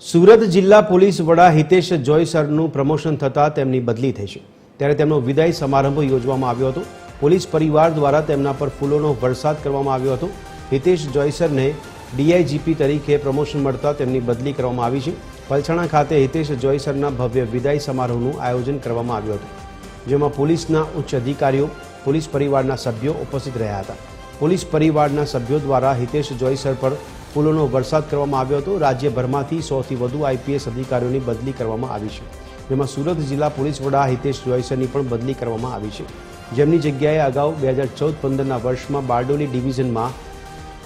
સુરત જિલ્લા પોલીસ વડા હિતેશ જોયસરનું પ્રમોશન થતાં તેમની બદલી થઈ છે. ત્યારે તેમનો વિદાય સમારંભ યોજવામાં આવ્યો હતો. પોલીસ પરિવાર દ્વારા તેમના પર ફૂલોનો વરસાદ કરવામાં આવ્યો હતો. હિતેશ જોયસરને ડીઆઈજીપી તરીકે પ્રમોશન મળતા તેમની બદલી કરવામાં આવી છે. પલછણા ખાતે હિતેશ જોયસરના ભવ્ય વિદાય સમારોહનું આયોજન કરવામાં આવ્યું હતું, જેમાં પોલીસના ઉચ્ચ અધિકારીઓ, પોલીસ પરિવારના સભ્યો ઉપસ્થિત રહ્યા હતા. પોલીસ પરિવારના સભ્યો દ્વારા હિતેશ જોયસર પર ફૂલોનો વરસાદ કરવામાં આવ્યો હતો. રાજ્યભરમાંથી સોથી વધુ આઈપીએસ અધિકારીઓની બદલી કરવામાં આવી છે. જેમાં સુરત જિલ્લા પોલીસ વડા હિતેશ જોયસરની પણ બદલી કરવામાં આવી છે. જેમની જગ્યાએ અગાઉ બે હજાર ચૌદ પંદરના વર્ષમાં બારડોલી ડિવિઝનમાં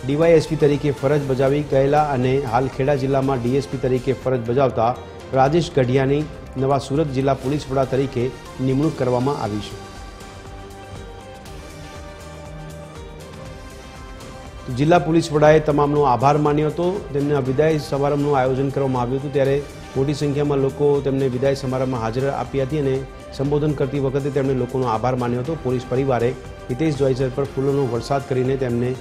ડીવાયએસપી તરીકે ફરજ બજાવી ગયેલા અને હાલ ખેડા જિલ્લામાં ડીએસપી તરીકે ફરજ બજાવતા રાજેશ ગઢિયાની નવા સુરત જિલ્લા પોલીસ વડા તરીકે નિમણૂક કરવામાં આવી છે. જિલ્લા પોલીસ વડાએ તમામનો આભાર માન્યો હતો. તેમને વિદાય સમારંભનું આયોજન કરવામાં આવ્યું હતું. ત્યારે મોટી સંખ્યામાં લોકો તેમને વિદાય સમારંભમાં હાજર આપી હતી અને સંબોધન કરતી વખતે તેમણે લોકોનો આભાર માન્યો હતો. પોલીસ પરિવારે હિતેશ જોઈસર પર ફૂલોનો વરસાદ કરીને તેમને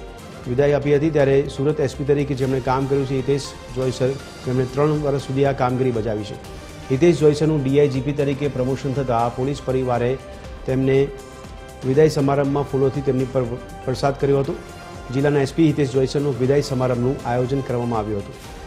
વિદાય આપી હતી. ત્યારે સુરત એસપી તરીકે જેમણે કામ કર્યું છે, હિતેશ જોઈસર જેમણે ત્રણ વર્ષ સુધી આ કામગીરી બજાવી છે. હિતેશ જોઈસરનું ડીઆઈજીપી તરીકે પ્રમોશન થતાં પોલીસ પરિવારે તેમને વિદાય સમારંભમાં ફૂલોથી તેમની પર વરસાદ કર્યો હતો. જિલ્લાના એસપી હિતેશ જોયસરનું વિદાય સમારંભનું આયોજન કરવામાં આવ્યું હતું.